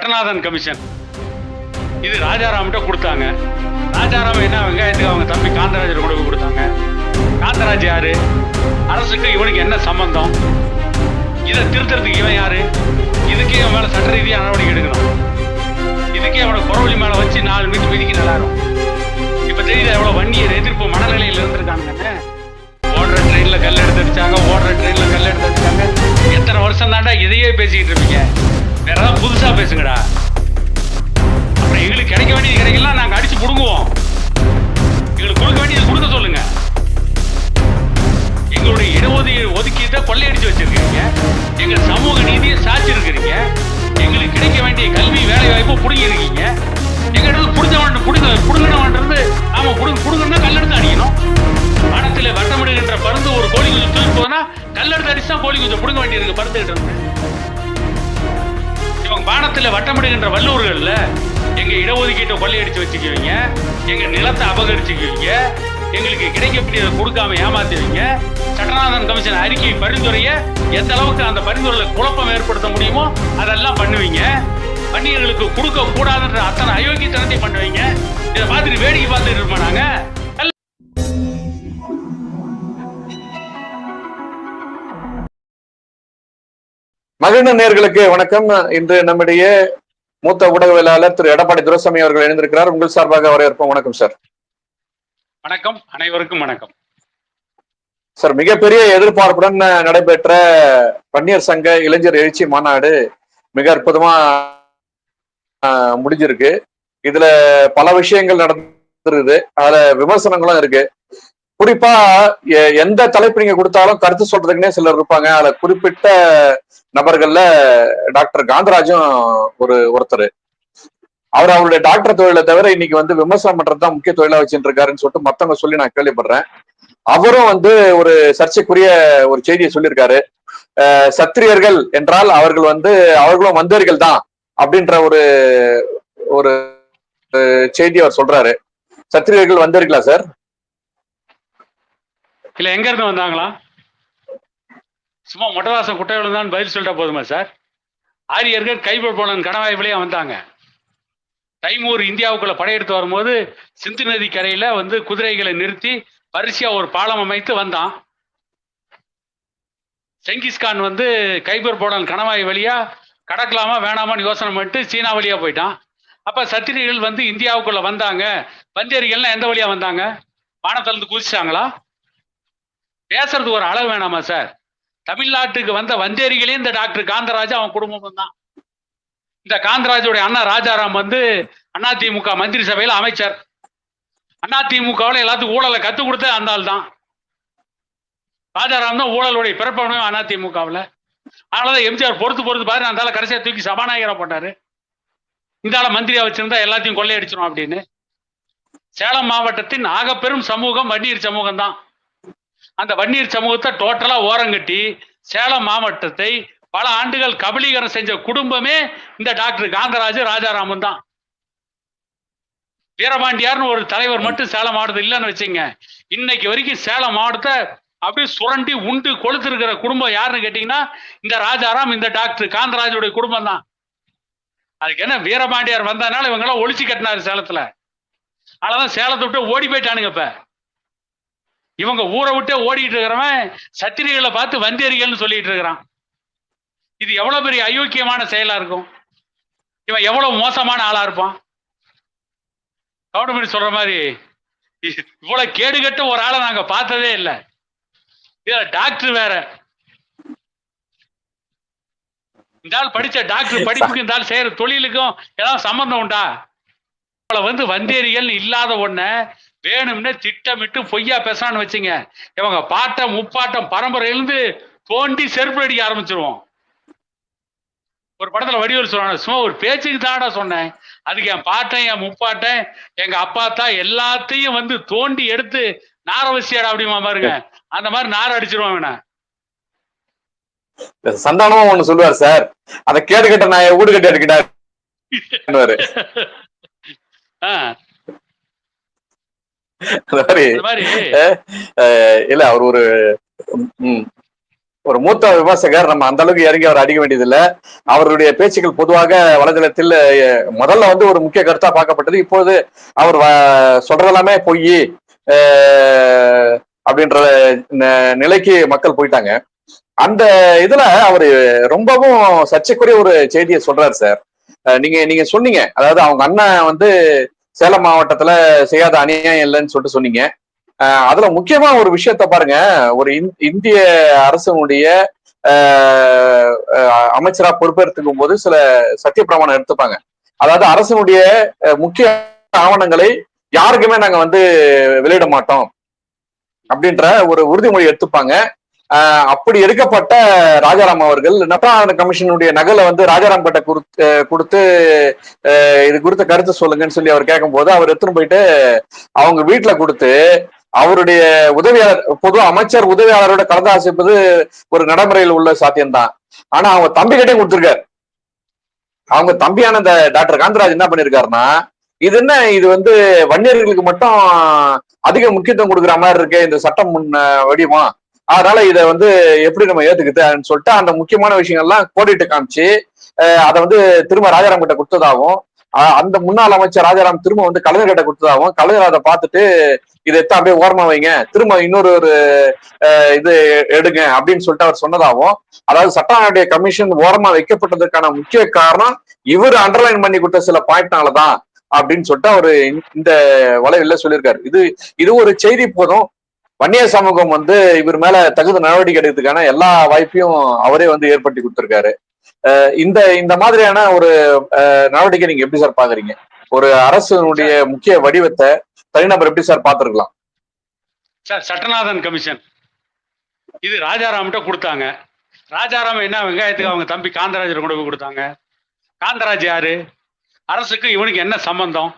கட்டநாதன் commission இது ராஜாராம்கிட்ட கொடுத்தாங்க. ராஜாராம் என்ன வெங்காயத்துக்கு அவங்க தம்பி காந்தராஜர் கொண்டு கொடுத்தாங்க. காந்தராஜ் யாரு? அரசுக்கு இவனுக்கு என்ன சம்பந்தம்? இதை திருத்தறதுக்கு இவன் யாரு? இதுக்கே இவன் மேல சட்ட ரீதியாக நடவடிக்கை எடுக்கணும். இதுக்கே அவனை குறவழி மேல வச்சு நாலு மீட்டு மிதிக்க நல்லாரும் இப்போ தெரியுது எவ்வளோ வண்டியை எதிர்ப்பு மனநிலையில் இருந்திருக்காங்க ஓடுற ட்ரெயினில் கல் எடுத்து அடிச்சாங்க ஓடுற ட்ரெயினில் கல் எடுத்து அடிச்சாங்க. எத்தனை வருஷம் தாண்டா இதையே பேசிக்கிட்டு இருப்பீங்க? யாராவது புதுசா பேசுங்கடா. அப்புறம் எங்களுக்கு கிடைக்க வேண்டியது கிடைக்கலாம் நாங்க அடிச்சு புடுங்குவோம். எங்களுக்கு கொடுக்க வேண்டியது கொடுக்க சொல்லுங்க. எங்களுடைய இடஒதுக்கீடு ஒதுக்கீட்டை கொள்ளையடிச்சு வச்சிருக்கீங்க எங்க சமூக நீதியை சாச்சிருக்கிறீங்க எங்களுக்கு கிடைக்க வேண்டிய கல்வி வேலை வாய்ப்பு புடுங்கி இருக்கீங்க எங்க இடத்துல புடிஞ்சவன் புடுங்க புடுங்கினவன்றது நாம புடுங்க புடுங்கன்னா கல்லெடுத்து அடிக்கணும். வானத்தில் வட்டமிடுகின்ற பருந்து ஒரு கோழி குஞ்சு தூக்கி போனா கல்லெடுத்து அடிச்சு தான் கோழி குஞ்சு புடுங்க வேண்டியிருக்கு பருந்துகிட்ட இருந்து. வானத்தில் வட்டமிடுகின்ற வல்லூர்கள்ல எங்க இடஒதுக்கீட்டை கொள்ளையடிச்சு வச்சுக்குவீங்க எங்க நிலத்தை அபகரிச்சுக்குவீங்க எங்களுக்கு கிடைக்கக்கூடியதை கொடுக்காம ஏமாத்துவீங்க. சட்டநாதன் கமிஷன் அறிக்கை பரிந்துரைய எந்த அளவுக்கு அந்த பரிந்துரையில் குழப்பம் ஏற்படுத்த முடியுமோ அதெல்லாம் பண்ணுவீங்க. வன்னியர்களுக்கு கொடுக்க கூடாதுன்ற அத்தனை அயோக்கியத்தனத்தையும் பண்ணுவீங்க. இதை பார்த்துட்டு வேடிக்கை பார்த்துட்டு இருப்போம் நாங்கள் மகிழ்ந்த நேர்களுக்கு வணக்கம். இன்று நம்முடைய மூத்த ஊடகவியலாளர் திரு எடப்பாடி துரசாமி அவர்கள் இணைந்திருக்கிறார். உங்கள் சார்பாக வரவேற்போம் வணக்கம் சார். வணக்கம். அனைவருக்கும் வணக்கம். சார் மிகப்பெரிய எதிர்பார்ப்புடன் நடைபெற்ற பன்னீர் சங்க இளைஞர் எழுச்சி மாநாடு மிக அற்புதமா முடிஞ்சிருக்கு. இதுல பல விஷயங்கள் நடந்திருக்குது. அதுல விமர்சனங்களும் இருக்கு. குறிப்பா எ- எந்த தலைப்பு நீங்க கொடுத்தாலும் கருத்து சொல்றதுக்குன்னே சிலர் இருப்பாங்க. அதுல குறிப்பிட்ட நபர்கள்ல டாக்டர் காந்தராஜும் ஒரு ஒருத்தர். அவர் அவருடைய டாக்டர் தொழிலை தவிர இன்னைக்கு வந்து விமர்சனம் பண்றதுதான் முக்கிய தொழிலா வச்சுட்டு இருக்காருன்னு சொல்லிட்டு மத்தவங்க சொல்லி நான் கேள்விப்படுறேன். அவரும் வந்து ஒரு சர்ச்சைக்குரிய ஒரு செய்தியை சொல்லியிருக்காரு. சத்திரியர்கள் என்றால் அவர்கள் வந்து அவர்களும் வந்தவர்கள் தான் அப்படின்ற ஒரு ஒரு செய்தி அவர் சொல்றாரு. சத்திரியர்கள் வந்தவர்களா சார்? இல்ல எங்க இருந்து வந்தாங்களா? சும்மா மொட்டவாசம் குட்டை விழுந்தான் பதில் சொல்லிட்டா போதுமா சார்? ஆரியர்கள் கைப்போலன் கணவாய் வழியா வந்தாங்க. தைமூர் இந்தியாவுக்குள்ள படையெடுத்து வரும்போது சிந்து நதி கரையில வந்து குதிரைகளை நிறுத்தி வரிசையா ஒரு பாலம் அமைத்து வந்தான். செங்கிஸ்கான் வந்து கைபர் போடன் கணவாய் வழியா கடக்கலாமா வேணாமான்னு யோசனை பண்ணிட்டு சீனா வழியா போயிட்டான். அப்ப சத்திரிகள் வந்து இந்தியாவுக்குள்ள வந்தாங்க. பந்தியரிகள்லாம் எந்த வழியா வந்தாங்க? வானத்திலிருந்து குதிச்சாங்களா? பேசுறதுக்கு ஒரு அளவு வேணாமா சார்? தமிழ்நாட்டுக்கு வந்த வந்தேரிகளே இந்த டாக்டர் காந்தராஜ் அவன் குடும்பம் தான். இந்த காந்தராஜுடைய அண்ணா ராஜாராம் வந்து அதிமுக மந்திரி சபையில அமைச்சர். அதிமுகவில் எல்லாத்துக்கும் ஊழலை கத்து கொடுத்த அந்த ஆள் தான் ராஜாராம் தான் ஊழலுடைய பிறப்பவனும் அதிமுகவில். அதனாலதான் எம்ஜிஆர் பொறுத்து பொறுத்து பாரு அந்த கடைசியாக தூக்கி சபாநாயகரா போட்டாரு. இந்த ஆளை மந்திரியா வச்சிருந்தா எல்லாத்தையும் கொள்ளையடிச்சிடும் அப்படின்னு. சேலம் மாவட்டத்தின் ஆகப்பெரும் சமூகம் வன்னியர் சமூகம் தான் அந்த வன்னியர் சமூகத்தை டோட்டலா ஓரங்கட்டி சேலம் மாவட்டத்தை பல ஆண்டுகள் கபலீகரம் செஞ்ச குடும்பமே இந்த டாக்டர் காந்தராஜ் ராஜாராமன் தான். வீரபாண்டியார்னு ஒரு தலைவர் மட்டும் சேலம் மாவட்டத்தில் இல்லைன்னு வச்சுங்க இன்னைக்கு வரைக்கும் சேலம் மாவட்டத்தை அப்படியே சுரண்டி உண்டு கொளுத்திருக்கிற குடும்பம் யாருன்னு கேட்டீங்கன்னா இந்த ராஜாராம் இந்த டாக்டர் காந்தராஜுடைய குடும்பம் தான். அதுக்கு என்ன வீரபாண்டியார் வந்ததுனால இவங்க எல்லாம் ஒழிச்சு கட்டினாரு சேலத்துல. அதனாலதான் சேலத்தை விட்டு ஓடி போயிட்டானுங்க இப்ப. இவங்க ஊரை விட்டே ஓடிட்டு இருக்கிறவன் சத்திரிகளை பார்த்து வந்தேரிகள்னு சொல்லிட்டு இருக்கிறான். இது எவ்வளவு பெரிய அயோக்கியமான செயலா இருக்கும். இவன் எவ்வளவு மோசமான ஆளா இருப்பான். கவுண்டமணி சொல்ற மாதிரி இவ்வளவு கேடுகட்ட ஒரு ஆளை நாங்க பார்த்ததே இல்லை. இதுல டாக்டர் வேற. இந்த ஆள் படிச்ச டாக்டர் படிப்புக்கு இந்த ஆள் செய்யற தொழிலுக்கும் ஏதாவது சம்பந்தம் உண்டா? அவளை வந்து வந்தேரிகள் இல்லாத ஒண்ண வேணும்னே திட்டமிட்டு பொய்யா பேசுறான்னு வச்சுங்க. இவங்க பாட்டம் முப்பாட்டம் பரம்பரையிலிருந்து தோண்டி செருப்பு அடிக்க ஆரம்பிச்சிருவோம். ஒரு படத்துல வடிவேல் சொல்றாங்க சும்மா ஒரு பேச்சுக்கு தாடா சொன்னேன். அதுக்கு என் பாட்டன் என் முப்பாட்டன் எங்க அப்பா தான் எல்லாத்தையும் வந்து தோண்டி எடுத்து நார வசியாடா அப்படிமா பாருங்க. அந்த மாதிரி நார அடிச்சிருவான் இவனை. சந்தானமும் ஒண்ணு சொல்லுவார் சார் அதை கேடு கட்ட நான் வீடு கட்டி எடுக்கிட்டாரு ஆ, அந்த மாதிரி அந்த மாதிரி அஹ், இல்ல அவர் ஒரு ஒரு மூத்த விமர்சகர். நம்ம அந்த அளவுக்கு இறங்கி அவர் அடிக்க வேண்டியதில்ல. அவருடைய பேச்சுக்கள் பொதுவாக வலைதளத்தில் முதல்ல வந்து ஒரு முக்கிய கருத்தா பார்க்கப்பட்டது. இப்போது அவர் சொல்றதெல்லாமே பொய் அப்படின்ற நிலைக்கு மக்கள் போயிட்டாங்க. அந்த இதுல அவரு ரொம்பவும் சர்ச்சைக்குரிய ஒரு செய்தியை சொல்றாரு சார். நீங்க நீங்க சொன்னீங்க. அதாவது அவங்க அண்ணன் வந்து சேலம் மாவட்டத்துல செய்யாத அநியாயம் இல்லைன்னு சொல்லிட்டு சொன்னீங்க. அதுல முக்கியமா ஒரு விஷயத்த பாருங்க. ஒரு இந்- இந்திய அரசனுடைய அஹ், அமைச்சரா பொறுப்பேற்றுக்கும் போது சில சத்திய பிரமாணம் எடுத்துப்பாங்க. அதாவது அரசனுடைய முக்கிய ஆவணங்களை யாருக்குமே நாங்க வந்து வெளியிட மாட்டோம். அப்படின்ற ஒரு உறுதிமொழி எடுத்துப்பாங்க. அப்படி எடுக்கப்பட்ட ராஜாராம் அவர்கள் நட்டாளர் கமிஷனுடைய நகலை வந்து ராஜாராம் கிட்ட கொடுத்து கொடுத்து இது குறித்த கருத்து சொல்லுங்கன்னு சொல்லி அவர் கேட்கும்போது அவர் எடுத்துன்னு போயிட்டு அவங்க வீட்டுல கொடுத்து அவருடைய உதவியாளர் பொது அமைச்சர் உதவியாளரோட கலந்து ஆசிப்பது ஒரு நடைமுறையில் உள்ள சாத்தியம்தான். ஆனா அவங்க தம்பி கிட்டையும் கொடுத்துருக்காரு. அவங்க தம்பியான இந்த டாக்டர் காந்தராஜ் என்ன பண்ணிருக்காருன்னா இது என்ன இது வந்து வன்னியர்களுக்கு மட்டும் அதிக முக்கியத்துவம் கொடுக்குற மாதிரி இருக்கு இந்த சட்டம் முன்ன வடிவம். அதனால இதை வந்து எப்படி நம்ம ஏத்துக்கிட்டு சொல்லிட்டு அந்த முக்கியமான விஷயங்கள்லாம் கோடிட்டு காமிச்சு அதை வந்து திரும்ப ராஜாராம் கிட்ட கொடுத்ததாகவும் அந்த முன்னாள் அமைச்சர் ராஜாராம் திரும்ப வந்து கலைஞர் கிட்ட கொடுத்ததாகவும் கலைஞர் அதை பார்த்துட்டு இதை எடுத்து அப்படியே ஓரமா வைங்க திரும்ப இன்னொரு ஒரு இது எடுங்க அப்படின்னு சொல்லிட்டு அவர் சொன்னதாகவும் அதாவது சட்டநாட்டிய கமிஷன் ஓரமா வைக்கப்பட்டதற்கான முக்கிய காரணம் இவர் அண்டர்லைன் பண்ணி கொடுத்த சில பாயிண்ட்னாலதான் அப்படின்னு சொல்லிட்டு அவரு இந்த வலையில சொல்லியிருக்காரு. இது இது ஒரு செய்தி போதும் வன்னியர் சமூகம் வந்து இவர் மேல தகுந்த நடவடிக்கை எடுக்கிறதுக்கான எல்லா வாய்ப்பையும் அவரே வந்து ஏற்படுத்தி கொடுத்திருக்காரு. இந்த இந்த மாதிரியான ஒரு நடவடிக்கை நீங்க எப்படி சார் பாக்குறீங்க? ஒரு அரசனுடைய முக்கிய வடிவத்தை தனிநபர் எப்படி சார் பார்த்திருக்கலாம்? Sir Sattanathan commission. இது ராஜாராம்கிட்ட கொடுத்தாங்க. ராஜாராம் என்ன வெங்காயத்துக்கு அவங்க தம்பி காந்தராஜர் கொண்டு போய் கொடுத்தாங்க. காந்தராஜ் யாரு? அரசுக்கு இவனுக்கு என்ன சம்பந்தம்?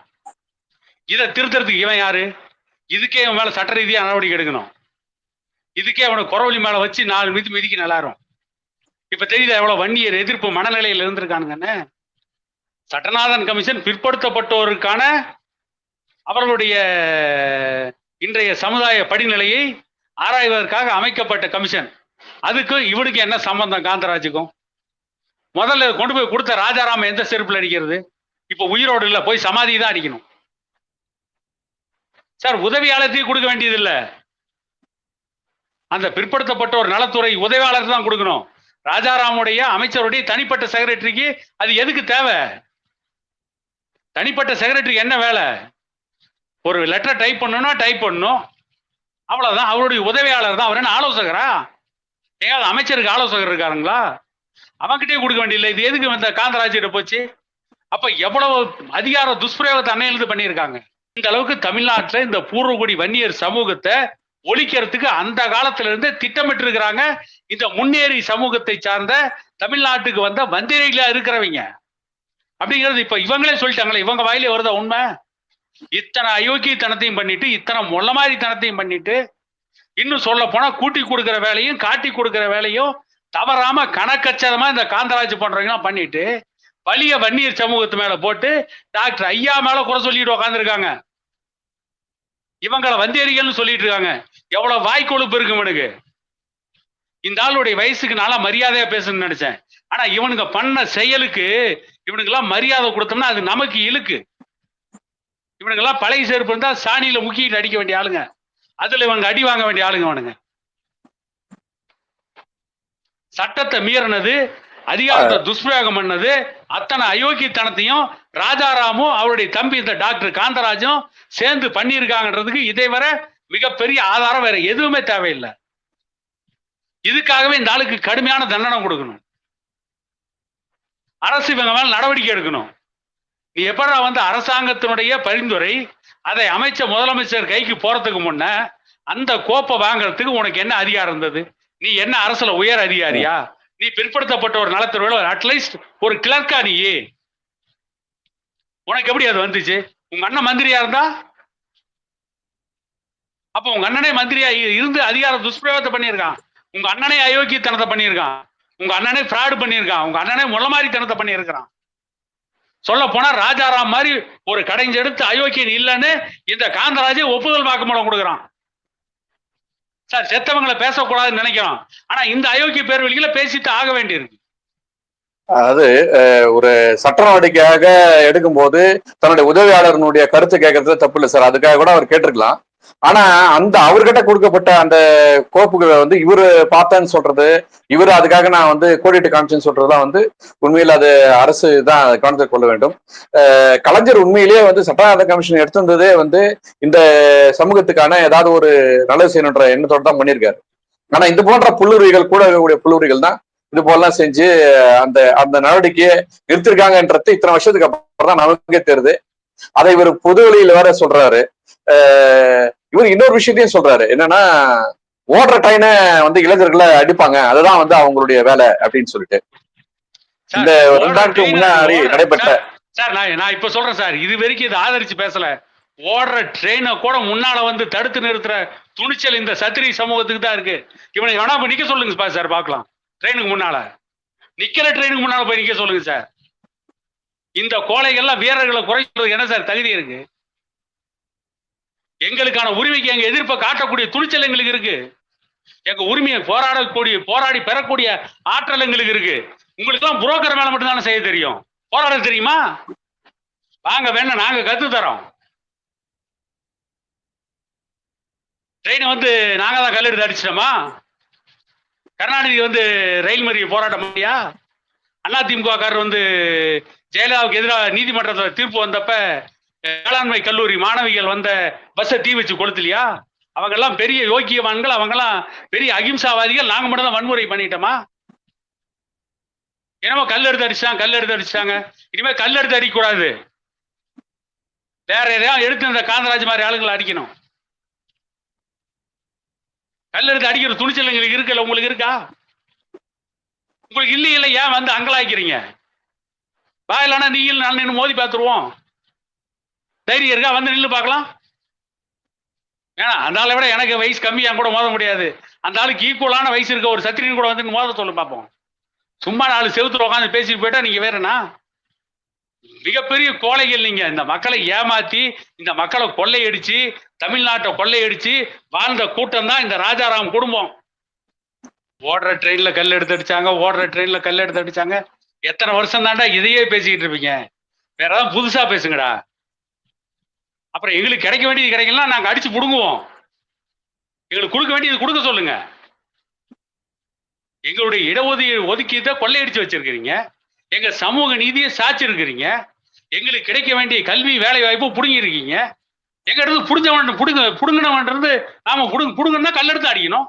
இதை திருத்தறதுக்கு இவன் யாரு? இதுக்கே அவன் மேலே சட்ட ரீதியாக நடவடிக்கை எடுக்கணும். இதுக்கே அவனை குறவழி மேலே வச்சு நாலு மிதி மிதிக்கு நல்லாரும். இப்போ தெரியுது எவ்வளோ வன்னியர் எதிர்ப்பு மனநிலையில் இருந்திருக்கானுங்கன்னு சட்டநாதன் கமிஷன் பிற்படுத்தப்பட்டோருக்கான அவர்களுடைய இன்றைய சமுதாய படிநிலையை ஆராய்வதற்காக அமைக்கப்பட்ட கமிஷன். அதுக்கு இவனுக்கு என்ன சம்பந்தம் காந்தராஜுக்கும்? முதல்ல கொண்டு போய் கொடுத்த ராஜாராம எந்த செருப்பில் அடிக்கிறது? இப்போ உயிரோடு இல்லை போய் சமாதி தான் அடிக்கணும். சார் உதவியாளர்த்தையும் கொடுக்க வேண்டியதில்லை. அந்த பிற்படுத்தப்பட்ட ஒரு நலத்துறை உதவியாளர் தான் கொடுக்கணும். ராஜாராமுடைய அமைச்சருடைய தனிப்பட்ட செக்ரட்டரிக்கு அது எதுக்கு தேவை? தனிப்பட்ட செக்ரட்டரிக்கு என்ன வேலை? ஒரு லெட்டர் டைப் பண்ணணும்னா டைப் பண்ணணும் அவ்வளவுதான். அவருடைய உதவியாளர் தான். அவர் என்ன ஆலோசகரா? எங்கேயாவது அமைச்சருக்கு ஆலோசகர் இருக்காருங்களா? அவன்கிட்டயே கொடுக்க வேண்டியதில்லை. இது எதுக்கு இந்த காந்தராஜிட்ட போச்சு? அப்ப எவ்வளவு அதிகார துஷ்பிரயோகத்தை அன்னையிலிருந்து பண்ணியிருக்காங்க? இந்த அளவுக்கு தமிழ்நாட்டில் இந்த பூர்வகுடி வன்னியர் சமூகத்தை ஒழிக்கிறதுக்கு அந்த காலத்துல இருந்தே திட்டமிட்டு இருக்கிறாங்க இந்த முன்னேறி சமூகத்தை சார்ந்த தமிழ்நாட்டுக்கு வந்த வந்திரைகளா இருக்கிறவங்க. அப்படிங்கிறது இப்ப இவங்களே சொல்லிட்டாங்களே. இவங்க வாயிலே வருதா உண்மை? இத்தனை அயோக்கியத்தனத்தையும் பண்ணிட்டு இத்தனை மொள்ள மாதிரி தனத்தையும் பண்ணிட்டு இன்னும் சொல்ல போனா கூட்டி கொடுக்குற வேலையும் காட்டி கொடுக்குற வேலையும் தவறாம கணக்கச்சதமா இந்த காந்தராஜ் பண்றவங்க பண்ணிட்டு வலிய வன்னியர் சமூகத்து மேல போட்டு டாக்டர் ஐயா மேல குறை சொல்லிட்டு உக்காந்துருக்காங்க. இவங்களை வந்தேரிகள்னு சொல்லிட்டு இருக்காங்க எவ்வளவு வாய் கொழுப்பு இருக்கு இவனுக்கு. இந்த ஆளுடைய வயசுக்கு நல்லா மரியாதையா பேசணும்னு நினைச்சேன். ஆனா இவனுங்க பண்ண செயலுக்கு இவனுக்கெல்லாம் மரியாதை கொடுத்தோம்னா அது நமக்கு இழுக்கு. இவனுங்கெல்லாம் பழைய செருப்பு இருந்தா சாணியில முக்கிட்டு அடிக்க வேண்டிய ஆளுங்க. அதுல இவங்க அடி வாங்க வேண்டிய ஆளுங்க இவனுங்க. சட்டத்தை மீறினது அதிகாரத்தை துஷ்பிரயோகம் பண்ணது. அத்தனை அயோக்கியத்தனத்தையும் ராஜாராமும் அவருடைய தம்பி இந்த டாக்டர் காந்தராஜும் சேர்ந்து பண்ணியிருக்காங்கன்றதுக்கு இதை வர மிகப்பெரிய ஆதாரம் வேற எதுவுமே தேவையில்லை. இதுக்காகவே இந்த ஆளுக்கு கடுமையான தண்டனை கொடுக்கணும். அரசு இவங்க மேல நடவடிக்கை எடுக்கணும். நீ எப்படா வந்து அரசாங்கத்தினுடைய பரிந்துரை அதை அமைச்ச முதலமைச்சர் கைக்கு போறதுக்கு முன்ன அந்த கோப்பை வாங்குறதுக்கு உனக்கு என்ன அதிகாரம் இருந்தது? நீ என்ன அரசுல உயர் அதிகாரியா? நீ பிற்படுத்தப்பட்ட ஒரு நலத்துறையில அட்லீஸ்ட் ஒரு கிளர்க்கா நீ. உனக்கு எப்படி அது வந்துச்சு? உங்க அண்ணன் மந்திரியா இருந்தா? அப்ப உங்க அண்ணனே மந்திரியா இ- இருந்து அதிகார துஷ்பிரயோகத்தை பண்ணியிருக்கான். உங்க அண்ணனே அயோக்கியத்தனத்தை பண்ணியிருக்கான். உங்க அண்ணனே ஃப்ராடு பண்ணியிருக்கான். உங்க அண்ணனே முள்ளமாரித்தனத்தை பண்ணியிருக்கிறான். சொல்ல போனா ராஜாராம் மாதிரி ஒரு கடைஞ்செடுத்து அயோக்கியன் இல்லைன்னு இந்த காந்தராஜே ஒப்புதல் வாக்குமூலம் கொடுக்குறான். சார் செத்தவங்களை பேசக்கூடாதுன்னு நினைக்கிறோம் ஆனா இந்த அயோக்கிய பேர்வழிகளை பேசிட்டு ஆக வேண்டியிருக்கு. அதாவது ஒரு சட்ட நடவடிக்கையாக எடுக்கும்போது தன்னுடைய உதவியாளர்களுடைய கருத்து கேட்கறது தப்பு இல்லை சார். அதுக்காக கூட அவர் கேட்டிருக்கலாம். ஆனா அந்த அவர்கிட்ட கொடுக்கப்பட்ட அந்த கோப்புகளை வந்து இவரு பார்த்தேன்னு சொல்றது இவரு அதுக்காக நான் வந்து கோடிட்டு காமிச்சேன்னு சொல்றதுதான் வந்து உண்மையில் அது அரசு தான் கவனத்தில் கொள்ள வேண்டும். கலைஞர் உண்மையிலேயே வந்து சட்டநாத கமிஷன் எடுத்திருந்ததே வந்து இந்த சமூகத்துக்கான ஏதாவது ஒரு நல்லது செய்யணுன்ற எண்ணத்தோட தான் பண்ணியிருக்காரு. ஆனா இது போன்ற புல்லுரிகள் கூட இருக்கக்கூடிய புல்லுரிகள் தான் இது போலாம் செஞ்சு அந்த அந்த நடவடிக்கையை நிறுத்திருக்காங்கன்றது இத்தனை வருஷத்துக்கு அப்புறம் தான் நமக்கே தெரியுது. அதை இவர் பொது வழியில் வேற சொல்றாரு. இவர் இன்னொரு விஷயத்தையும் சொல்றாரு. என்னன்னா ஓடுற ட்ரெயினை வந்து இளைஞர்களை அடிப்பாங்க. அதுதான் வந்து அவங்களுடைய வேலை அப்படின்னு சொல்லிட்டு. இந்த ஓடுற ரெண்டு நாட்களுக்கு train முன்னாடி நடைபெற்ற சார், நான் நான் இப்ப சொல்றேன் சார். இது வரைக்கும் இதை ஆதரிச்சு பேசல. ஓடுற ட்ரெயினை கூட முன்னால வந்து தடுத்து நிறுத்துற துணிச்சல் இந்த சத்திரி சமூகத்துக்கு தான் இருக்கு. இவனை வேணா போய் நிக்க சொல்லுங்க பா சார் பார்க்கலாம். ட்ரெயினுக்கு முன்னால. நிக்கிற ட்ரெயினுக்கு முன்னால போய் நிக்க சொல்லுங்க சார். இந்த கோழைகள்லாம் வீரர்களை குறைக்கிறதுக்கு என்ன சார் தகுதி இருக்கு? எங்களுக்கான உரிமைக்கு எங்க எதிர்ப்பை காட்டக்கூடிய துணிச்சல் எங்களுக்கு இருக்கு. எங்க உரிமையை போராடக்கூடிய போராடி பெறக்கூடிய ஆற்றல் எங்களுக்கு இருக்கு. உங்களுக்கு எல்லாம் புரோக்கர் மேல மட்டும் தானே செய்ய தெரியும். போராட தெரியுமா? வாங்க வேணா நாங்க கத்து தரோம் ட்ரெயினை வந்து நாங்க தான் கல்லெடுத்து அடிச்சிட்டோமா? கருணாநிதி வந்து ரயில் மறியல் போராட்டம் பண்ணியா? அதிமுக காரர் வந்து ஜெயலலிதாவுக்கு எதிராக நீதிமன்றத்தில் தீர்ப்பு வந்தப்ப வேளாண்மை கல்லூரி மாணவிகள் வந்த பஸ்ஸை தீ வச்சு கொளுத்துலையா? அவங்கெல்லாம் பெரிய யோக்கியவான்கள் அவங்கெல்லாம் பெரிய அகிம்சாவாதிகள். நாங்க மட்டும் தான் வன்முறை பண்ணிட்டோமா? என்னமோ கல் எடுத்து அடிச்சாங்க கல் எடுத்து அடிச்சாங்க இனிமே கல் எடுத்து அடிக்கக்கூடாது. வேற எதையாவது எடுத்து இந்த காந்தராஜ் மாதிரி ஆளுங்களை அடிக்கணும்? கல் எடுத்து அடிக்கிற துணிச்சல் எங்களுக்கு இருக்குல்ல உங்களுக்கு இருக்கா? உங்களுக்கு இல்லை இல்லை ஏன் வந்து அங்கலாய்க்கிறீங்க. வாயிலானா நீங்களும் நான் நின்று மோதி பார்த்துருவோம். தைரியம் இருக்கா? வந்து நின்று பார்க்கலாம். ஏன்னா அந்த ஆளை விட எனக்கு வயசு கம்மியாக கூட மோத முடியாது. அந்த ஆளுக்கு ஈக்குவலான வயசு இருக்க ஒரு சத்திரியன் கூட வந்து மோத சொல்லு பார்ப்போம். சும்மா நாலு செவுத்துல உட்காந்து பேசிட்டு போயிட்டா நீங்க வேறனா மிகப்பெரிய கோழைகள் நீங்க. இந்த மக்களை ஏமாத்தி இந்த மக்களை கொள்ளையடிச்சு தமிழ்நாட்டை கொள்ளையடிச்சு வாழ்ந்த கூட்டம் தான் இந்த ராஜாராம் குடும்பம். ஓடுற ட்ரெயின்ல கல் எடுத்து அடிச்சாங்க ஓடுற ட்ரெயின்ல கல் எடுத்து அடிச்சாங்க. எத்தனை வருஷம் தாண்டா இதையே பேசிக்கிட்டு இருப்பீங்க? வேற ஏதாவது புதுசா பேசுங்கடா. அப்புறம் எங்களுக்கு கிடைக்க வேண்டியது கிடைக்கலாம் நாங்கள் அடிச்சு பிடுங்குவோம். எங்களுக்கு கொடுக்க வேண்டியது கொடுக்க சொல்லுங்க. எங்களுடைய இடஒதுக்கீடு ஒதுக்கீட்டை கொள்ளையடிச்சு வச்சிருக்கிறீங்க. எங்க சமூக நீதியை சாட்சி எங்களுக்கு கிடைக்க வேண்டிய கல்வி வேலை வாய்ப்பு புடுங்கிருக்கீங்க எங்க இடத்துல புடிஞ்சவன் புடுங்க புடுங்கினவன்றது நாம புடுங்க புடுங்கன்னா கல்லெடுத்து அடிக்கணும்.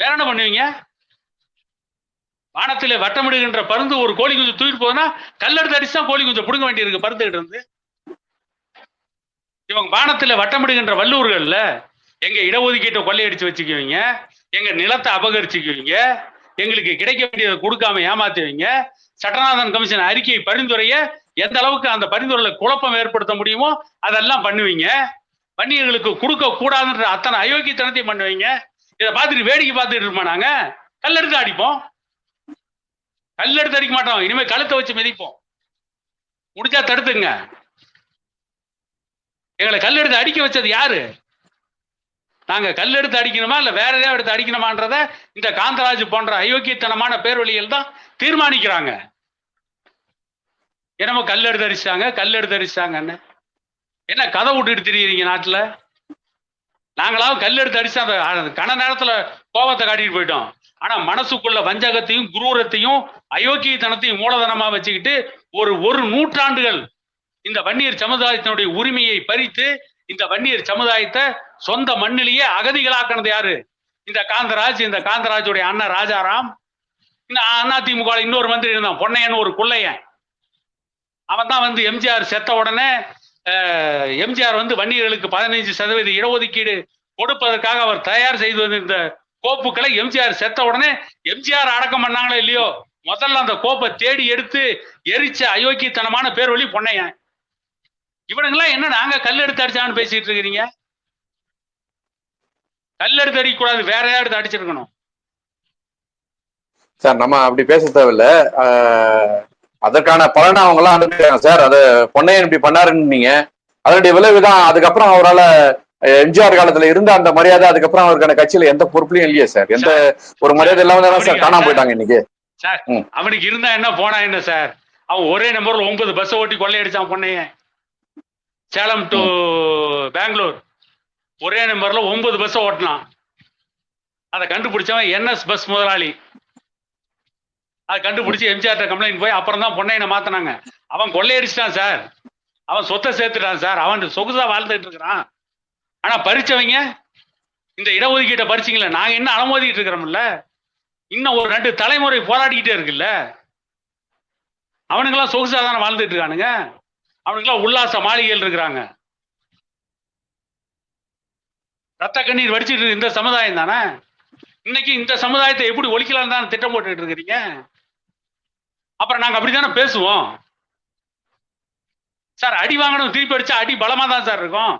வேற என்ன பண்ணுவீங்க? வானத்தில் வட்டமிடுகின்ற பருந்து ஒரு கோழி குஞ்சு தூக்கிட்டு போதுன்னா கல்லெடுத்து அடிச்சு தான் கோழி குஞ்சு புடுங்க வேண்டியிருக்கு பருந்துகிட்ட இருந்து. இவங்க வானத்துல வட்டமிடுகின்ற வல்லூர்கள்ல எங்க இடஒதுக்கீட்டை கொள்ளையடிச்சு வச்சுக்குவீங்க எங்க நிலத்தை அபகரிச்சுக்குவீங்க எங்களுக்கு கிடைக்க வேண்டியதை கொடுக்காம ஏமாத்துவீங்க சட்டநாதன் கமிஷன் அறிக்கை பரிந்துரைய எந்த அளவுக்கு அந்த பரிந்துரையில குழப்பம் ஏற்படுத்த முடியுமோ அதெல்லாம் பண்ணுவீங்க. வன்னியர்களுக்கு கொடுக்க கூடாதுன்ற அத்தனை அயோக்கியத்தனத்தையும் பண்ணுவீங்க. இதை பார்த்துட்டு வேடிக்கை பார்த்துட்டு இருப்போம் நாங்க. கல்லெடுத்து அடிப்போம். கல்லெடுத்து அடிக்க மாட்டோம். இனிமே கழுத்தை வச்சு மிதிப்போம். முடிஞ்சா தடுத்துங்க. எங்களை கல்லெடுத்து அடிக்க வச்சது யாரு? நாங்க கல் எடுத்து அடிக்கணுமா இல்ல வேற எதாவது எடுத்து அடிக்கணுமான்றத இந்த காந்தராஜ் போன்ற அயோக்கியத்தனமான பேர்வழிகள் தான் தீர்மானிக்கிறாங்க. என்னமோ கல் எடுத்து அடிச்சிட்டாங்க கல் எடுத்து அடிச்சிட்டாங்கன்னு. என்ன கதை விட்டுட்டு தெரியுறீங்க நாட்டுல? நாங்களாவும் கல் எடுத்து அடிச்சு அந்த அந்த கன நேரத்துல கோபத்தை காட்டிட்டு போயிட்டோம். ஆனா மனசுக்குள்ள வஞ்சகத்தையும் குரூரத்தையும் அயோக்கியத்தனத்தையும் மூலதனமா வச்சுக்கிட்டு ஒரு ஒரு நூற்றாண்டுகள் இந்த வன்னியர் சமுதாயத்தினுடைய உரிமையை பறித்து இந்த வன்னியர் சமுதாயத்தை சொந்த மண்ணிலேயே அகதிகளாக்கினது யாரு? இந்த காந்தராஜ் இந்த காந்தராஜுடைய அண்ணன் ராஜாராம். இந்த அதிமுக இன்னொரு மந்திரி இருந்தான் பொன்னையன் ஒரு குள்ளையன். அவன் தான் வந்து எம்ஜிஆர் செத்த உடனே எம்ஜிஆர் வந்து வன்னியர்களுக்கு பதினைஞ்சு சதவீத இடஒதுக்கீடு கொடுப்பதற்காக அவர் தயார் செய்து வந்திருந்த கோப்புகளை எம்ஜிஆர் செத்த உடனே எம்ஜிஆர் அடக்கம் பண்ணாங்களோ இல்லையோ? முதல்ல அந்த கோப்பை தேடி எடுத்து எரிச்ச அயோக்கியத்தனமான பேர் வழி பொன்னையன். இவனுங்கெல்லாம் என்ன நாங்க கல் எடுத்து அடிச்சான்னு பேசிட்டு இருக்கிறீங்க? கல் எடுத்து அடிக்க கூடாது வேற எடுத்து அடிச்சிருக்கணும்? சார் நம்ம அப்படி பேச தேவையில்ல. அதற்கான பலனை அவங்க எல்லாம் அனுப்பிட்டாங்க சார். அது பொன்னையன் இப்படி பண்ணாருன்னு நீங்க அதனுடைய விளைவு தான். அதுக்கப்புறம் அவரால் எம்ஜிஆர் காலத்துல இருந்த அந்த மரியாதை அதுக்கப்புறம் அவருக்கான கட்சியில எந்த பொறுப்புலயும் இல்லையே சார். எந்த ஒரு மரியாதை இல்லாம தானே சார் காணாம போயிட்டாங்க இன்னைக்கு? சார். அவனுக்கு இருந்தா என்ன போனா என்ன சார்? அவன் ஒரே நம்பர்ல ஒன்பது பஸ் ஓட்டி கொள்ளையடிச்சான் பொண்ணைய சேலம் டு பெங்களூர். ஒரே நம்பர்ல ஒன்பது பஸ் ஓட்டினான். அதை கண்டுபிடிச்சவன் என்எஸ் பஸ் முதலாளி. அதை கண்டுபிடிச்சு எம்ஜிஆர் கம்ப்ளைண்ட் போய் அப்புறம் தான் பொன்னையனை மாத்தினாங்க. அவன் கொள்ளையடிச்சிட்டான் சார். அவன் சொத்தை சேர்த்துட்டான் சார். அவன் சொகுசா வாழ்ந்துட்டு இருக்கிறான். ஆனா பறிச்சவங்க இந்த இடஒதுக்கீட்டை பறிச்சிங்களே. நாங்க என்ன அலமோதிக்கிட்டு இருக்கிறோம்ல. இன்னும் ஒரு ரெண்டு தலைமுறை போராடிக்கிட்டே இருக்குல்ல. அவனுங்கெல்லாம் சொகுசா தானே வாழ்ந்துட்டு இருக்கானுங்க. அவனுங்கெல்லாம் உல்லாச மாளிகையில் இருக்கிறாங்க. ரத்த கண்ணீர் வடிச்சிட்டு இந்த சமுதாயம் தானே? இன்னைக்கு இந்த சமுதாயத்தை எப்படி ஒழிக்கலாம் தான் திட்டம் போட்டுக்கிட்டு இருக்கிறீங்க? அப்புறம் நாங்க அப்படித்தானே பேசுவோம்? சார் அடி வாங்கணும் திருப்பி அடிச்சா அடி பலமா தான் சார் இருக்கும்.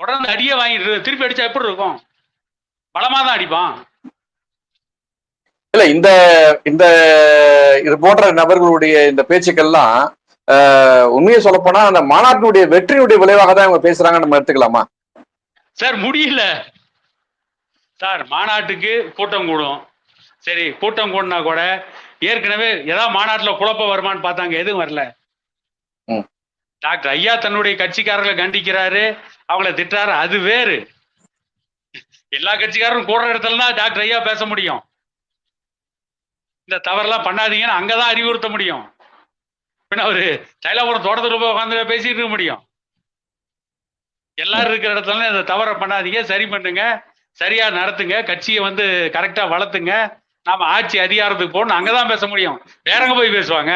தொடர்ந்து அடியே வாங்கிட்டு திருப்பி அடிச்சா எப்படி இருக்கும்? பலமா தான் அடிப்பான். இல்ல இந்த இந்த இது போன்ற நபர்களுடைய இந்த பேச்சுக்கள்லாம் உண்மையை சொல்ல போனா அந்த மாநாட்டினுடைய வெற்றியுடைய விளைவாக தான் இவங்க பேசுறாங்க நம்ம எடுத்துக்கலாமா? சார் முடியல. சார் மாநாட்டுக்கு கூட்டம் கூடும். சரி கூட்டம் கூடினா கூட ஏற்கனவே ஏதாவது மாநாட்டில் குழப்பம் வருமான்னு பார்த்தாங்க எதுவும் வரல. டாக்டர் ஐயா தன்னுடைய கட்சிக்காரர்களை கண்டிக்கிறாரு அவங்கள திட்டுறாரு அது வேறு. எல்லா கட்சிக்காரரும் கூடுற இடத்துல தான் டாக்டர் ஐயா பேச முடியும். இந்த தவறெல்லாம் பண்ணாதீங்கன்னு அங்கதான் அறிவுறுத்த முடியும். பின்ன அவரு தைலாபுரம் தோட்டத்துல போய் உட்காந்து பேசிட்டு இருக்க முடியும். எல்லாரும் இருக்கிற இடத்துல இந்த தவறை பண்ணாதீங்க சரி பண்ணுங்க சரியா நடத்துங்க கட்சியை வந்து கரெக்டா வளர்த்துங்க நாம ஆட்சி அதிகாரத்துக்கு போகணும் அங்கதான் பேச முடியும். வேற எங்க போய் பேசுவாங்க?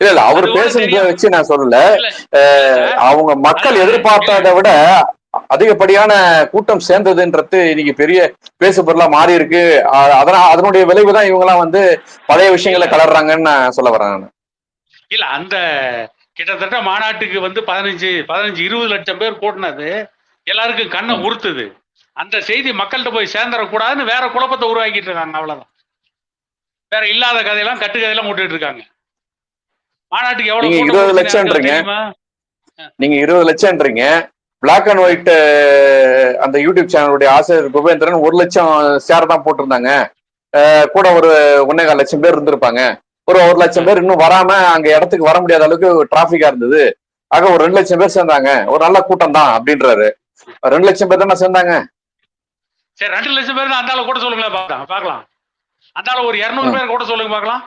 இல்ல இல்ல அவர் பேசுறத. வச்சு நான் சொல்லல. அவங்க மக்கள் எதிர்பார்த்ததை விட அதிகப்படியான கூட்டம் சேர்ந்ததுன்றது இன்னைக்கு பெரிய பேசு பொருளா மாறி இருக்கு. அதனால அதனுடைய விளைவு தான் இவங்க எல்லாம் வந்து பழைய விஷயங்களை கலர்றாங்கன்னு நான் சொல்ல வரேன் நானு. இல்ல அந்த கிட்டத்தட்ட மாநாட்டுக்கு வந்து பதினஞ்சு பதினஞ்சு இருபது லட்சம் பேர் கூட்டினது எல்லாருக்கும் கண்ணை உறுத்துது. அந்த செய்தி மக்கள்கிட்ட போய் சேர்ந்துடக்கூடாதுன்னு வேற குழப்பத்தை உருவாக்கிட்டு இருக்காங்க அவ்வளவுதான். வேற இல்லாத கதையெல்லாம் கட்டு கதையெல்லாம் போட்டுட்டு இருக்காங்க. மாநாட்டுக்கு எவ்வளவு நீங்க கூட்டம் 20 கூட்டினாங்க லட்சம்ன்றீங்க. நீங்க இருபது லட்சம்ன்றீங்க. பிளாக் அண்ட் ஒயிட் அந்த யூடியூப் சேனலுடைய ஆசிரியர் குபேந்திரன் ஒரு லட்சம் ஷேர் தான் போட்டிருந்தாங்க. அஹ் கூட ஒரு ஒன்னேகால் லட்சம் பேர் இருந்திருப்பாங்க. ஒரு ஒரு லட்சம் பேர் இன்னும் வராம அங்க இடத்துக்கு வர முடியாத அளவுக்கு டிராபிக்கா இருந்தது. ஆக ஒரு ரெண்டு லட்சம் பேர் சேர்ந்தாங்க. ஒரு நல்ல கூட்டம் தான் அப்படின்றாரு. ரெண்டு லட்சம் பேர் தானே சேர்ந்தாங்க? சரி ரெண்டு லட்சம் பேர் அந்த கூட சொல்லுங்களேன் பார்க்கலாம் பார்க்கலாம். அந்த ஒரு இரநூறு பேர் கூட சொல்லுங்க பார்க்கலாம்.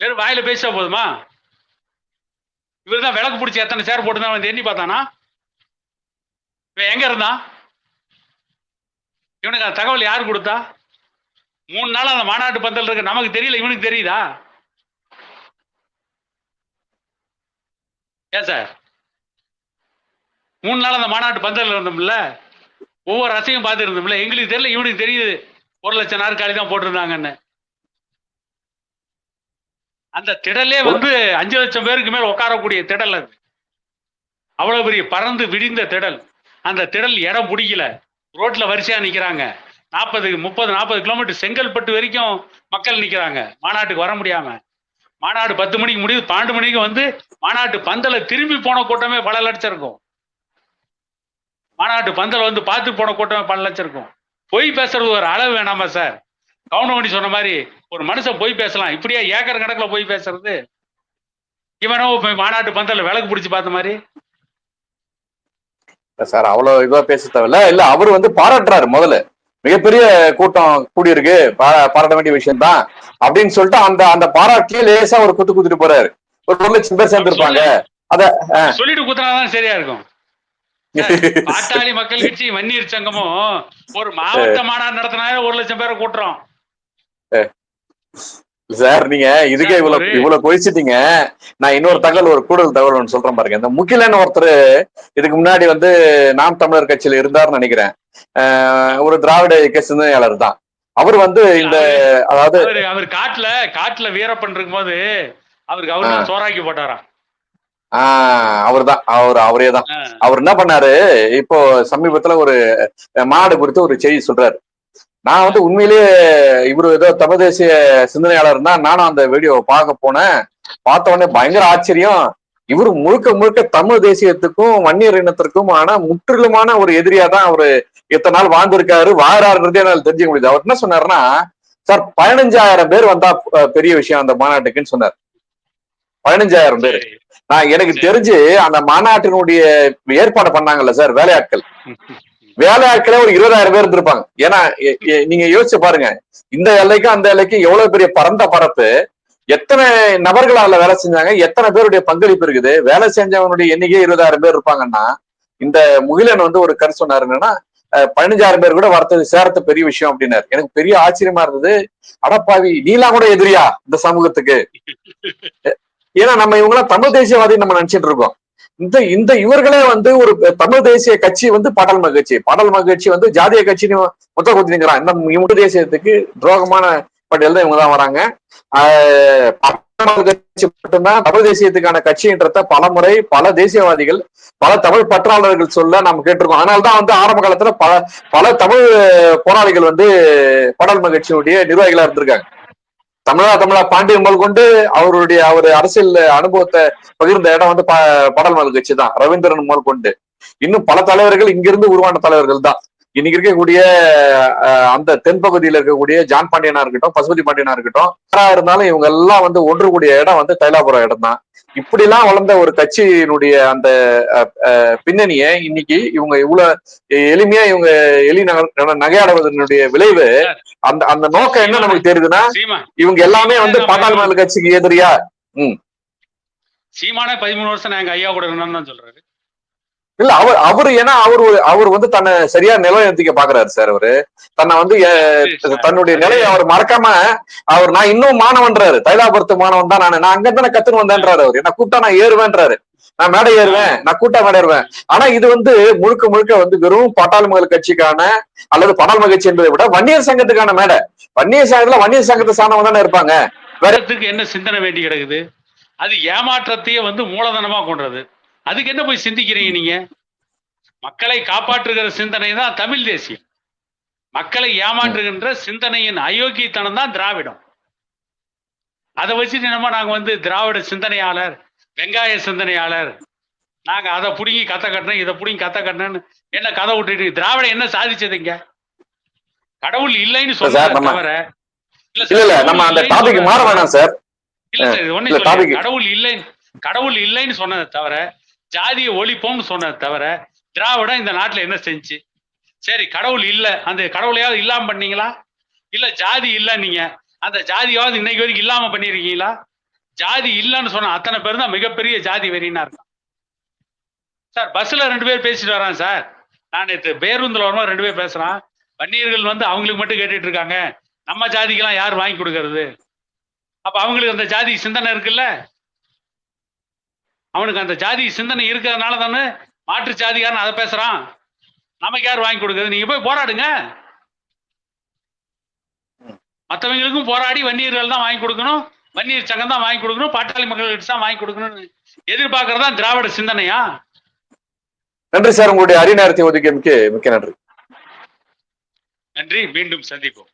வெறும் வாயில பேசிட்டா போதுமா? இவர் தான் விளக்கு பிடிச்சி எத்தனை சேர் போட்டு வந்து எண்ணி பார்த்தானா? இவன் எங்க இருந்தான்? இவனுக்கு அந்த தகவல் யார் கொடுத்தா? மூணு நாள் அந்த மாநாட்டு பந்தல் இருக்கு. நமக்கு தெரியல இவனுக்கு தெரியுதா? ஏன் சார் மூணு நாள் அந்த மாநாட்டு பந்தல் இருந்தோம்ல? ஒவ்வொரு ரசையும் பார்த்து இருந்தோம்ல. எங்களுக்கு தெரியல இவனுக்கு தெரியுது. ஒரு லட்சம் நாற்காலி தான் போட்டிருந்தாங்கன்னு. அந்த திடலே வந்து அஞ்சு லட்சம் பேருக்கு மேல் உட்காரக்கூடிய திடல் அது. அவ்வளவு பெரிய பறந்து விடிந்த திடல். அந்த திடல் இடம் பிடிக்கல. ரோட்ல வரிசையா நிக்கிறாங்க. நாற்பது முப்பது நாற்பது கிலோமீட்டர் செங்கல்பட்டு வரைக்கும் மக்கள் நிக்கிறாங்க. மாநாட்டுக்கு வர முடியாம. மாநாடு பத்து மணிக்கு முடியுது பன்னெண்டு மணிக்கு வந்து மாநாட்டு பந்தல திரும்பி போன கூட்டமே பல லட்சம் இருக்கும். மாநாட்டு பந்தல வந்து பார்த்து போன கூட்டமே பல லட்சம் இருக்கும். பொய் பேசுறது ஒரு அளவு வேணாமா சார்? கவுண்டமணி சொன்ன மாதிரி ஒரு மனுஷன் பொய் பேசலாம். இப்படியா ஏக்கர் கணக்குல பொய் பேசுறது. இவனோ மாநாட்டு பந்தல்ல விளக்கு பிடிச்சு பார்த்த மாதிரி. சார் அவ்வளவு இதுவா பேச தேவையில்ல. இல்ல அவர் வந்து பாராட்டுறாரு முதல்ல. மிகப்பெரிய கூட்டம் கூடியிருக்கு. பாராட்ட வேண்டிய விஷயம் தான் அப்படின்னு சொல்லிட்டு அந்த அந்த பாராட்டிலே லேசா ஒரு குத்து குத்துட்டு போறாரு. ஒரு ஒரு லட்சம் பேர் சேர்ந்திருப்பாங்க. சொல்லிட்டு குத்துனாதான் சரியா இருக்கும். பாட்டாளி மக்கள் கட்சி வன்னியர் சங்கமும் ஒரு மாவட்ட மாநாடு நடத்தினாலே ஒரு லட்சம் பேரை கூட்டுறோம். சார் நீங்க இதுக்கே இவ்வளவு இவ்வளவு கொதிச்சிட்டீங்க நான் இன்னொரு தகவல் ஒரு கூடுதல் தகவல் ஒன்று சொல்றேன் பாருங்க. இந்த முகிலன் ஒருத்தர் இதுக்கு முன்னாடி வந்து நாம் தமிழர் கட்சியில இருந்தாருன்னு நினைக்கிறேன். ஒரு திராவிட இயக்க சிந்தனையாளர் தான். அவர் வந்து இந்த அதாவது அவரு காட்டுல காட்டுல வீரப்பன் இருக்கும்போது அவருக்கு அவரு சோறாக்கி போட்டாராம். ஆஹ் அவர்தான் அவர் அவரே தான். அவர் என்ன பண்ணாரு? இப்போ சமீபத்துல ஒரு மாநாடு குறித்து ஒரு செய்தி சொல்றாரு. நான் வந்து உண்மையிலேயே இவரு ஏதோ தமிழ் தேசிய சிந்தனையாளர் தான் நானும் அந்த வீடியோவை பார்க்க போனேன். பார்த்த உடனே பயங்கர ஆச்சரியம். இவர் முழுக்க முழுக்க தமிழ் தேசியத்துக்கும் வன்னியர் இனத்திற்கும் ஆனா முற்றிலுமான ஒரு எதிரியா தான் அவரு இத்தனை நாள் வாழ்ந்திருக்காரு. வாழாருன்றதே என்னால தெரிஞ்சுக்க முடியுது. அவர் என்ன சொன்னாருன்னா சார் பதினஞ்சாயிரம் பேர் வந்தா பெரிய விஷயம் அந்த மாநாட்டுக்குன்னு சொன்னார். பதினஞ்சாயிரம் பேர். நான் எனக்கு தெரிஞ்சு அந்த மாநாட்டினுடைய ஏற்பாடு பண்ணாங்கல்ல சார் வேலையாட்கள். வேலையாட்களே ஒரு இருபதாயிரம் பேர் இருந்திருப்பாங்க. ஏன்னா நீங்க யோசிச்சு பாருங்க. இந்த எல்லைக்கும் அந்த எல்லைக்கும் எவ்வளவு பெரிய பரந்த பரப்பு எத்தனை நபர்கள் அதுல வேலை செஞ்சாங்க எத்தனை பேருடைய பங்களிப்பு இருக்குது வேலை செஞ்சவனுடைய எண்ணிக்கை இருபதாயிரம் பேர் இருப்பாங்கன்னா இந்த முகிலன் வந்து ஒரு கரு சொன்னார் என்னன்னா பதினஞ்சாயிரம் பேர் கூட வரது சேர்த்த பெரிய விஷயம் அப்படின்னாரு. எனக்கு பெரிய ஆச்சரியமா இருந்தது. அடப்பாவி நீலாம் கூட எதிரியா இந்த சமூகத்துக்கு? ஏன்னா நம்ம இவங்களாம் தமிழ் தேசியவாதி நம்ம நினைச்சிட்டு இருக்கோம். இந்த இந்த இவர்களே வந்து ஒரு தமிழ் தேசிய கட்சி வந்து பாடல் மகிழ்ச்சி. பாடல் மகிழ்ச்சி வந்து ஜாதிய கட்சின்னு மொத்த கொடுத்துருக்கிறான் இந்த இவங்க தேசியத்துக்கு துரோகமான பட்டியல் தான் இவங்க தான் வராங்க கட்சி மட்டும்தான் தமிழ் தேசியத்துக்கான கட்சின்றத பல முறை பல தேசியவாதிகள் பல தமிழ் பற்றாளர்கள் சொல்ல நாம் கேட்டிருக்கோம். அதனால்தான் வந்து ஆரம்ப காலத்துல பல பல தமிழ் போராளிகள் வந்து பாடல் மகிழ்ச்சியினுடைய நிர்வாகிகளா இருந்திருக்காங்க. தமிழா தமிழா பாண்டியன் முதல் கொண்டு அவருடைய அவர் அரசியல் அனுபவத்தை பகிர்ந்த இடம் வந்து ப- பாடல் மகள் கட்சி தான் ரவீந்திரன் முதல் கொண்டு. இன்னும் பல தலைவர்கள் இங்கிருந்து உருவான தலைவர்கள் தான். இன்னைக்கு இருக்கக்கூடிய அந்த தென்பகுதியில இருக்கக்கூடிய ஜான் பாண்டியனா இருக்கட்டும் பசுபதி பாண்டியனா இருக்கட்டும் யாரா இருந்தாலும் இவங்க எல்லாம் வந்து ஒன்று கூடிய இடம் வந்து தைலாபுரம் இடம் தான் இப்படி எல்லாம் வளர்ந்த ஒரு கட்சியினுடைய அந்த பின்னணியை இன்னைக்கு இவங்க இவ்வளவு எளிமையா இவங்க எலி நக- நகையாடுவதனுடைய விளைவு அந்த அந்த நோக்கம் என்ன நமக்கு தெரியுதுன்னா இவங்க எல்லாமே வந்து பாட்டாளி கட்சிக்கு எதிரியா? சீமானே பதிமூணு வருஷம் நான் எங்க ஐயா கூட தான் சொல்றாரு. இல்ல அவர் அவரு ஏன்னா அவர் அவர் வந்து தன்னை சரியா நிலைநிறுத்திக்க பாக்குறாரு சார் அவரு. தன்னை வந்து தன்னுடைய நிலையை அவர் மறக்காம அவர் நான் இன்னும் மாணவன்றாரு. தைலாபுரத்து மாணவன் தான் நான். நான் அங்க தானே கத்துன்னு வந்தேன்றாரு அவர். என்ன கூப்பிட்டா நான் ஏறுவேன்றாரு. நான் மேடை ஏறுவேன். நான் கூட்டா மேடை ஏறுவேன் ஆனா இது வந்து முழுக்க முழுக்க வந்து வெறும் பாட்டாளி மக்கள் கட்சிக்கான அல்லது பாடாள் மகிழ்ச்சி என்பதை விட வன்னியர் சங்கத்துக்கான மேடை. வன்னியர் சங்கத்துல வன்னியர் சங்கத்தை சார்ந்தவங்க தானே இருப்பாங்க. வேறத்துக்கு என்ன சிந்தனை வேண்டி கிடக்குது? அது ஏமாற்றத்தையே வந்து மூலதனமா கொண்டது. அதுக்கு என்ன போய் சிந்திக்கிறீங்க நீங்க? மக்களை காப்பாற்றுகிற சிந்தனை தான் தமிழ் தேசியம். மக்களை ஏமாற்றுகின்ற சிந்தனையின் அயோக்கியத்தனம் தான் திராவிடம். அதை வச்சுட்டு என்னமோ நாங்க வந்து திராவிட சிந்தனையாளர் வெங்காய சிந்தனையாளர்? நாங்க அதை புடுங்கி கத்த கட்டினேன் இதை புடுங்கி கத்த கட்டினேன்னு என்ன கதை விட்டுட்டு திராவிடம் என்ன சாதிச்சதுங்க கடவுள் இல்லைன்னு நம்ம- தவிர இல்ல நம்ம அந்த டாபிக் மாற வேணாம் சார். இல்ல சார், ஒண்ணு கடவுள் இல்லை கடவுள் இல்லைன்னு சொன்னதை தவிர ஜாதியை ஒழிப்போம்னு சொன்னது தவிர திராவிடம் இந்த நாட்டில் என்ன செஞ்சு? சரி கடவுள் இல்லை. அந்த கடவுளையாவது இல்லாம பண்ணீங்களா? இல்ல ஜாதி இல்லை நீங்க. அந்த ஜாதியாவது இன்னைக்கு வரைக்கும் இல்லாம பண்ணிருக்கீங்களா? ஜாதி இல்லைன்னு சொன்ன அத்தனை பேர் தான் மிகப்பெரிய ஜாதி வெறினா இருக்கான். சார் பஸ்ல ரெண்டு பேர் பேசிட்டு வரான் சார். நான் நேற்று பேருந்துல வரும்போது ரெண்டு பேர் பேசுறான். வன்னியர்கள் வந்து அவங்களுக்கு மட்டும் கேட்டுட்டு இருக்காங்க. நம்ம ஜாதிக்கெல்லாம் யார் வாங்கி கொடுக்கறது? அப்ப அவங்களுக்கு அந்த ஜாதி சிந்தனை இருக்குல்ல? அவனுக்கு அந்த ஜாதி சிந்தனை இருக்கிறதுனால தானே மாற்று ஜாதிகாரன் அதை பேசுறான். நமக்கு யார் வாங்கி கொடுக்குறது? நீங்க போய் போராடுங்க. மற்றவங்களுக்கும் போராடி வன்னியர்கள் தான் வாங்கி கொடுக்கணும். வன்னியர் சங்கம் தான் வாங்கி கொடுக்கணும். பாட்டாளி மக்கள்கிட்ட தான் வாங்கி கொடுக்கணும்னு எதிர்பார்க்கறதா திராவிட சிந்தனையா? நன்றி சார். உங்களுடைய அறிநேரத்தை ஒதுக்கியமைக்கு மிக்க நன்றி. நன்றி. மீண்டும் சந்திப்போம்.